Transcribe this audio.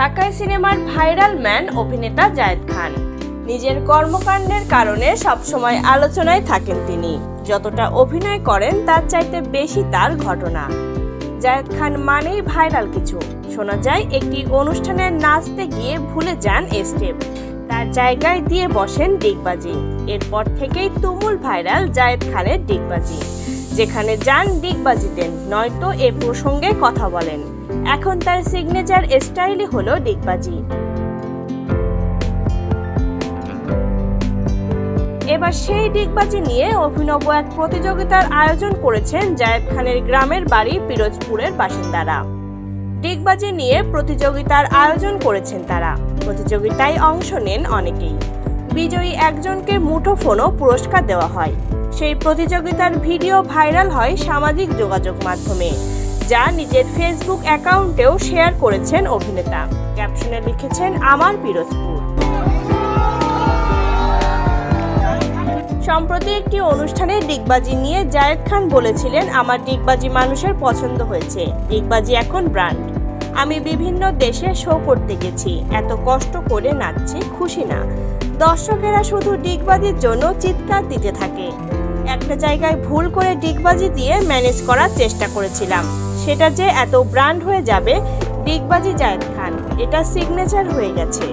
ঢাকায় সিনেমার viral man অভিনেতা জায়েদ খান। নিজের কর্মকাণ্ডের কারণে সবসময় আলোচনায় থাকেন তিনি। যতটা অভিনয় করেন, তার চাইতে বেশি তার ঘটনা। জায়েদ খান মানেই ভাইরাল কিছু। শোনা যায়, একটি অনুষ্ঠানে নাচতে গিয়ে ভুলে যান স্টেপ। তার জায়গায় দিয়ে বসেন ডিগবাজি। এরপর থেকেই তুমুল ভাইরাল জায়েদ খানের ডিগবাজি। যেখানে যান ডিগবাজি দেন নয়তো এ প্রসঙ্গে কথা বলেন। এখন তার সিগনেচার স্টাইলই হলো ডিগবাজি এবার সেই ডিগবাজি নিয়ে অভিনব এক প্রতিযোগিতার আয়োজন করেছেন জায়েদ খানের গ্রামের বাড়ি পিরোজপুরের বাসিন্দারা। ডিগবাজি নিয়ে প্রতিযোগিতার আয়োজন করেছেন তারা। প্রতিযোগিতায় অংশ নেন অনেকেই। বিজয়ী একজনকে মুঠোফোনও পুরস্কার দেওয়া হয়। সেই প্রতিযোগিতার ভিডিও ভাইরাল হয় সামাজিক যোগাযোগ মাধ্যমে, যা নিজের ফেসবুক অ্যাকাউন্টেও শেয়ার করেছেন অভিনেতা। ক্যাপশনে লিখেছেন, আমার পিরোজপুর। সম্প্রতি একটি অনুষ্ঠানে ডিগবাজি নিয়ে জায়েদ খান বলেছিলেন, আমার ডিগবাজি মানুষের পছন্দ হয়েছে। ডিগবাজি এখন ব্র্যান্ড। আমি বিভিন্ন দেশে শো করতে গেছি। এত কষ্ট করে নাচছি, খুশি না। দর্শকেরা শুধু ডিগবাজির জন্য চিৎকার দিতে থাকে। একটা জায়গায় ভুল করে ডিগবাজি দিয়ে ম্যানেজ করার চেষ্টা করেছিলাম। সেটা যে এত ব্র্যান্ড হয়ে যাবে, ডিগবাজি জায়েদ খান, এটা সিগনেচার হয়ে গেছে।